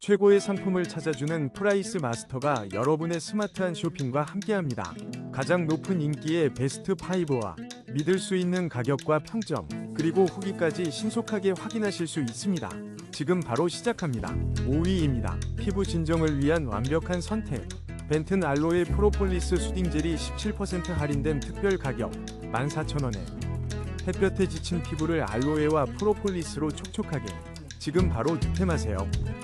최고의 상품을 찾아주는 프라이스 마스터가 여러분의 스마트한 쇼핑과 함께합니다. 가장 높은 인기의 베스트 5와 믿을 수 있는 가격과 평점, 그리고 후기까지 신속하게 확인하실 수 있습니다. 지금 바로 시작합니다. 5위입니다. 피부 진정을 위한 완벽한 선택. 벤튼 알로에 프로폴리스 수딩 젤이 17% 할인된 특별 가격 14,000원에 햇볕에 지친 피부를 알로에와 프로폴리스로 촉촉하게 지금 바로 득템하세요.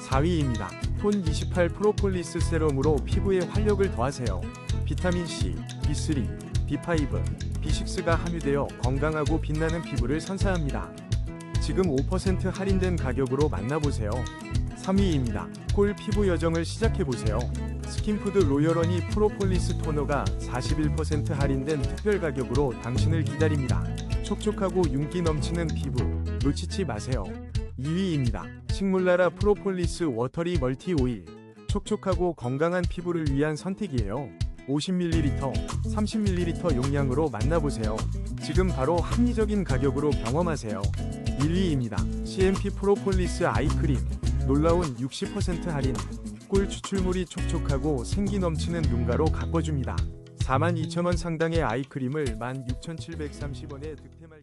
4위입니다. 톤 28 프로폴리스 세럼으로 피부에 활력을 더하세요. 비타민 C, B3, B5, B6가 함유되어 건강하고 빛나는 피부를 선사합니다. 지금 5% 할인된 가격으로 만나보세요. 3위입니다. 콜 피부 여정을 시작해보세요. 스킨푸드 로열원이 프로폴리스 토너가 41% 할인된 특별 가격으로 당신을 기다립니다. 촉촉하고 윤기 넘치는 피부 놓치지 마세요. 2위 입니다. 식물나라 프로폴리스 워터리 멀티 오일 촉촉하고 건강한 피부를 위한 선택이에요. 50ml, 30ml 용량으로 만나보세요. 지금 바로 합리적인 가격으로 경험하세요. 1위입니다. CMP 프로폴리스 아이크림 놀라운 60% 할인 꿀 추출물이 촉촉하고 생기 넘치는 눈가로 가꿔줍니다. 42,000원 상당의 아이크림을 16,730원에 득템할